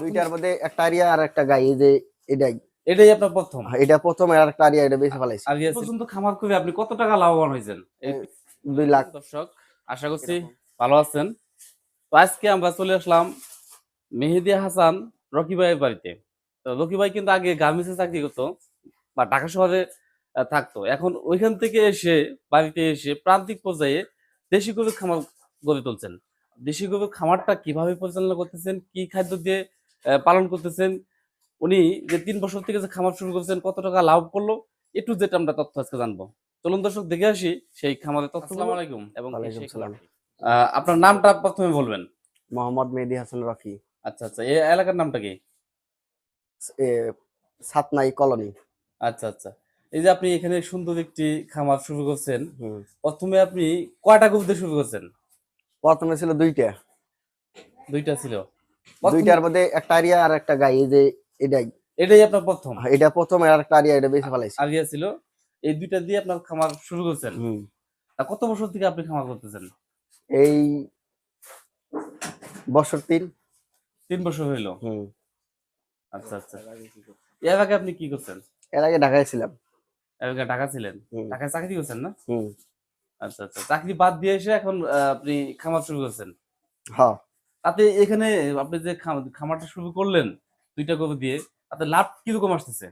দুইটার মধ্যে একটা আরিয়া আর একটা গাই এই যে এটাই। এটাই আপনার প্রথম? এটা প্রথম আর একটা আরিয়া এটা বেশি পর্যন্ত খামার করে আপনি কত টাকা লাভবান হয়েছেন? দুই লাখ। দর্শক আশা করছি ভালো আছেন। তো আজকে আমরা চলে আসলাম মেহেদি হাসান রকি ভাইয়ের বাড়িতে। তো রকি ভাই কিন্তু আগে গার্মেন্টসে চাকরি করতো বা ঢাকা শহরে থাকতো। এখন ওইখান থেকে এসে বাড়িতে এসে প্রান্তিক পর্যায়ে দেশি গরুর খামার গড়ে তুলছেন। দেশি গরুর খামারটা কীভাবে পরিচালনা করতেছেন? কি খাদ্য দিয়ে পালন করতেছেন। উনি যে তিন বছর থেকে যে খামার শুরু করেছেন কত টাকা লাভ করল একটু যেটা আমরা তথ্য আজকে জানব। চলুন দর্শক দেখে আসি সেই খামারের তথ্য আসসালামু আলাইকুম। এবং আপনার নামটা প্রথমে বলবেন। মোহাম্মদ মেহেদি হাসান রকি আচ্ছা আচ্ছা এই এলাকার নামটা কি? এ, সাতনাই কলোনি। আচ্ছা আচ্ছা এই যে আপনি এখানে সুন্দর একটি খামার শুরু করছেন প্রথমে আপনি কয়টা গরু দিয়ে শুরু করছেন? প্রথমে ছিল দুইটা। দুইটা ছিল। দুইটার মধ্যে একটা আরিয়া আর একটা গাই এই যে এটাই। এটাই আপনার প্রথম? এটা প্রথম আর একটা আরিয়া এটা বেশি ফেলাইছে আরিয়া ছিল। এই দুইটা দিয়ে আপনার খামার শুরু করছেন? কত বছর থেকে আপনি খামার করতেছেন? এই বছর তিন। তিন বছর হইল। আচ্ছা আচ্ছা। এর আগে আপনি কি করছেন? এর আগে ঢাকায় ছিলাম। এর আগে ঢাকা ছিলেন? ঢাকায় চাকরি করছেন না। আচ্ছা আচ্ছা। চাকরি বাদ দিয়ে এসে এখন আপনি খামার শুরু করছেন? হ্যাঁ। তাতে এখানে আপনি যে খাম- খামারটা শুরু করলেন দুইটা গরু দিয়ে তাতে লাভ কীরকম আসতেছে?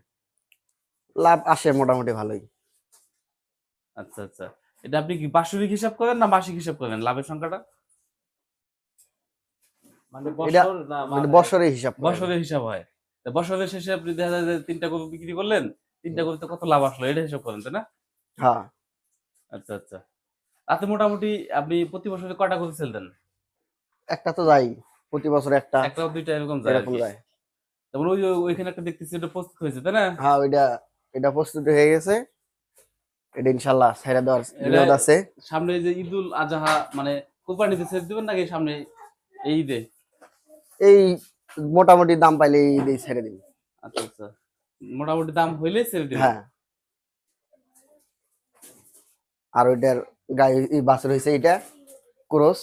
লাভ আসে মোটামুটি ভালোই। আচ্ছা আচ্ছা। এটা আপনি কি বাৎসরিক হিসাব করেন না মাসিক হিসাব করেন লাভের সংখ্যাটা? মানে এটা- বছর না মানে মানে হিসাব বছরের হিসাব হয়। বছরের শেষে আপনি দেখা যায় যে তিনটা গরু বিক্রি করলেন তিনটা গরুতে কত লাভ আসলো? এটা হিসাব করেন তাই না? হ্যাঁ। আচ্ছা আচ্ছা। তাতে মোটামুটি আপনি প্রতি বছরে কয়টা গরু সেল দেন? একটা তো যাই প্রতি বছর একটা। একটা দুইটা এরকম যায় এরকম যায়। যেমন ওই ওই- ওইখানে একটা দেখতেছি এটা প্রস্তুত হয়েছে তাই না? হ্যাঁ ওইটা এটা প্রস্তুতি হয়ে গেছে। এটা ইনশাল্লাহ ছেড়ে দেওয়ার নিয়ত আছে। সামনে যে ঈদুল আজহা মানে কোরবানিতে সেল দিবেন নাকি সামনে এই ঈদে? এই মোটামুটি দাম পাইলে এই দিয়ে ছেড়ে দিন আচ্ছা আচ্ছা। মোটামুটি দাম হইলে সেল দিবেন? হ্যাঁ। আর ওইটার গায়ে এই বাছর হয়েছে এটা ক্রস।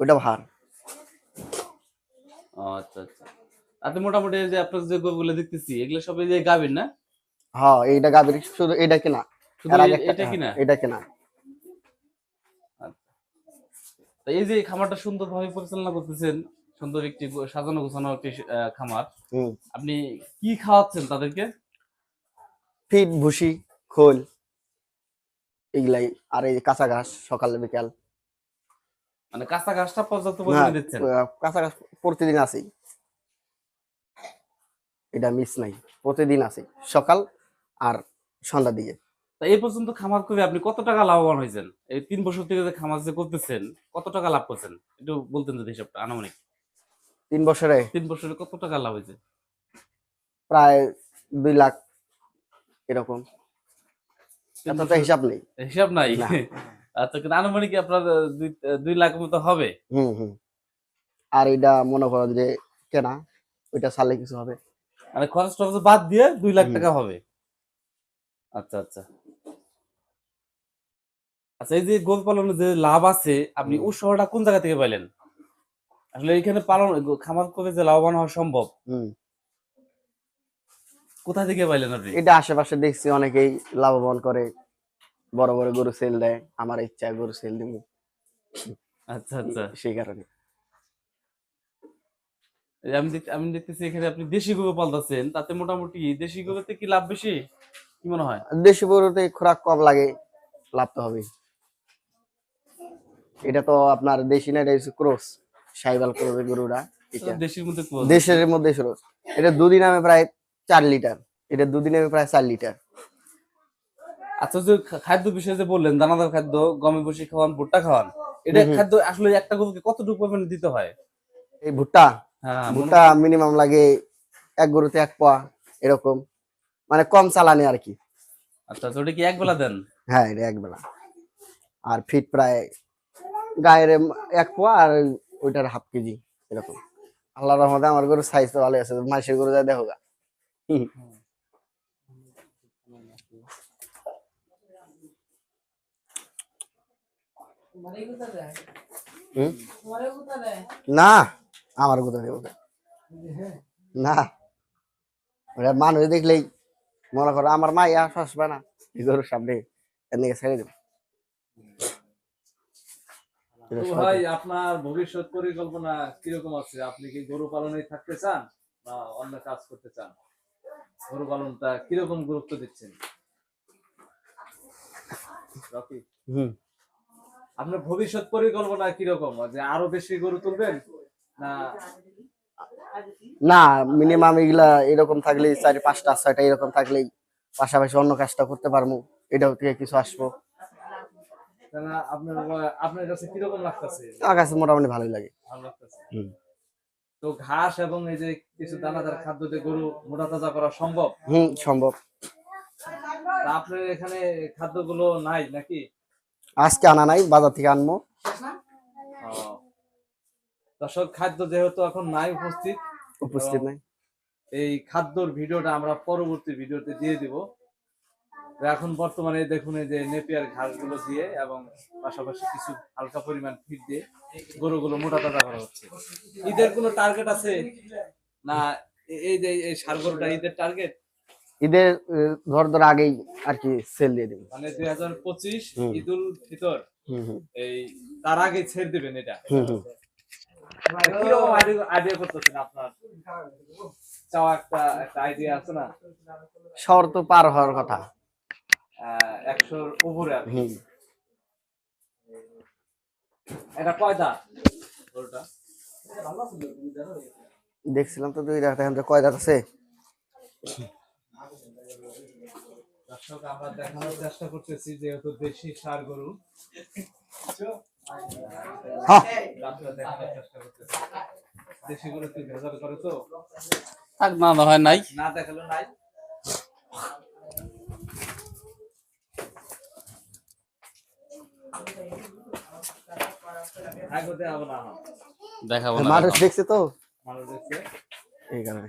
ওইটা ভার। আচ্ছা আচ্ছা। তাতে মোটামুটি যে আপনার যে গরুগুলো দেখতেছি এগুলো সব এই যে গাবেন না? হ্যাঁ এইটা গাবির শুধু এটা কিনা? এটা কিনা? এটা কিনা। তা এই যে খামারটা সুন্দরভাবে পরিচালনা করতেছেন সুন্দর একটি সাজানো গোছানো একটি খামার। আপনি কি খাওয়াচ্ছেন তাদেরকে? ফিট ভুসি খোল এগুলাই আর এই কাঁচা ঘাস সকাল বিকাল। মানে কাঁচা ঘাসটা পর্যাপ্ত পরিমাণে দিচ্ছেন? কাঁচা ঘাস প্রতিদিন আছে এটা মিস নাই। প্রতিদিন আছে সকাল আর দিকে। তা এই পর্যন্ত খামার করে আপনি কত টাকা লাভবান হয়েছেন? এই তিন বছর থেকে যে খামার যে করতেছেন কত টাকা লাভ করছেন? একটু বলতেন যদি হিসাবটা আনুমানিক। তিন বছরে? তিন বছরে কত টাকা লাভ হয়েছে? প্রায় দুই লাখ এরকম। হিসাব নেই। হিসাব নাই। আচ্ছা কিন্তু আনুমানিক আপনার দুই লাখ মতো হবে। হুম হুম। আর এটা মনে করো যে কেনা ওইটা সালে কিছু হবে। মানে খরচ টরচ বাদ দিয়ে দুই লাখ টাকা হবে। আচ্ছা আচ্ছা। আচ্ছা এই যে গরু পালনের যে লাভ আছে আপনি। উৎসাহটা কোন জায়গা থেকে পাইলেন? আসলে এখানে পালন খামার করে যে লাভবান হওয়া সম্ভব। হুম। কোথা থেকে পাইলেন আপনি? এটা আশেপাশে দেখছি অনেকেই লাভবান করে। বড় বড় গরু সেল দেয় আমার ইচ্ছা গরু সেল দিব। আচ্ছা আচ্ছা। সেই কারণে। আমি আমি দেখতেছি এখানে আপনি দেশি গরু পালতেছেন তাতে মোটামুটি দেশি গরুতে কি লাভ বেশি? কি মনে হয়? দেশি গরুতে খোরাক কম লাগে লাভ তো হবে এটা তো আপনার দেশি না এটা ক্রস সাইবাল ক্রস গরুটা এটা। দেশির মধ্যে দেশের মধ্যে এটা দুদিন আমি প্রায় চার লিটার এটা দুদিন আমি প্রায় চার লিটার। আচ্ছা যে খাদ্য বিষয়ে যে বললেন দানাদার খাদ্য গমে বসে খাওয়ান ভুট্টা খাওয়ান এটা। খাদ্য আসলে একটা গরুকে কতটুকু পরিমাণে দিতে হয়? এই ভুট্টা? হ্যাঁ ভুট্টা মিনিমাম লাগে এক গরুতে এক পোয়া এরকম। মানে কম চালানি আর কি। আচ্ছা ওটা কি এক বেলা দেন? হ্যাঁ এটা এক বেলা আর ফিট প্রায় গায়ের এক পোয়া আর ওইটার হাফ কেজি এরকম। আল্লাহ রহমতে আমার গরুর সাইজ তো ভালো আছে মাসের গরু যা দেখো গা হুম। হুম? না আমার কোথাও দেবো? না। ওরা মানুষ দেখলেই মনে করো আমার মা ইয়া আসবে না গরুর সামনে এদিকে ছেড়ে দেবো। তো ভাই আপনার ভবিষ্যৎ পরিকল্পনা কীরকম আছে? আপনি কি গরু পালনে থাকতে চান না অন্য কাজ করতে চান? গরু পালনটা কীরকম গুরুত্ব দিচ্ছেন? রকি? হুম। আপনার ভবিষ্যৎ পরিকল্পনা কীরকম? যে আরও বেশি গরু তুলবেন? না? না মিনিমাম এগুলা এরকম থাকলেই চারি পাঁচটা ছয়টা এরকম থাকলেই পাশাপাশি অন্য কাজটা করতে পারব। এটাও থেকে কিছু আসব। আপনার আপনার কাছে কীরকম লাগতেছে? আমার কাছে মোটামুটি ভালোই লাগে। ভালো লাগতেছে। তো ঘাস এবং এই যে কিছু দানাদার খাদ্য দিয়ে গরু মোটা তাজা করা সম্ভব? হুম সম্ভব। আপনার এখানে খাদ্যগুলো নাই নাকি? আজকে আনা নাই বাজার থেকে আনব। দর্শক খাদ্য যেহেতু এখন নাই উপস্থিত উপস্থিত নাই। এই খাদ্যর ভিডিওটা আমরা পরবর্তী ভিডিওতে দিয়ে দিব। এখন বর্তমানে দেখুন এই যে নেপিয়ার ঘাসগুলো দিয়ে এবং পাশাপাশি কিছু হালকা পরিমাণ ফিট দিয়ে গরুগুলো মোটা তাজা করা হচ্ছে। ঈদের কোনো টার্গেট আছে? না এই যে এই সার গরুটা ঈদের টার্গেট ঈদের ধর ধর আগেই আর কি সেল দিয়ে দেবো। মানে দুই হাজার পঁচিশ। ঈদুল ফিতর এই তার আগে ছেড়ে দিবেন এটা। আইডিয়া করতেছেন আপনার? চাওয়া একটা একটা আইডিয়া আছে না? শহর তো পার হওয়ার কথা। একশোর উপরে আর এটা দেখছিলাম তো দুই রাত এখন কয় দাঁত আছে? দর্শক আমরা দেখানোর চেষ্টা করতেছি যেহেতু দেশি সার গরু। দেখানোর চেষ্টা করতেছি। দেশি গরু কি ভেজাল করে তো? না না হয় নাই। না দেখাল নাই। দেখাবো দেখাবো না মানুষ দেখছে তো? মানুষ দেখছে। এই কারণে।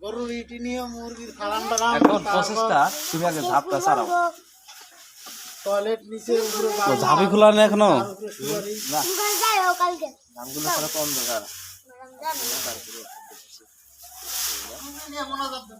গরুর ইটি নিয়ে মুরগির ফার্ম বানাও এখন প্রসেসটা তুমি আগে ধাপটা ছাড়াও। টয়লেট নিচে উপরে তো খোলা নেই এখনও? না কম দরকার জানি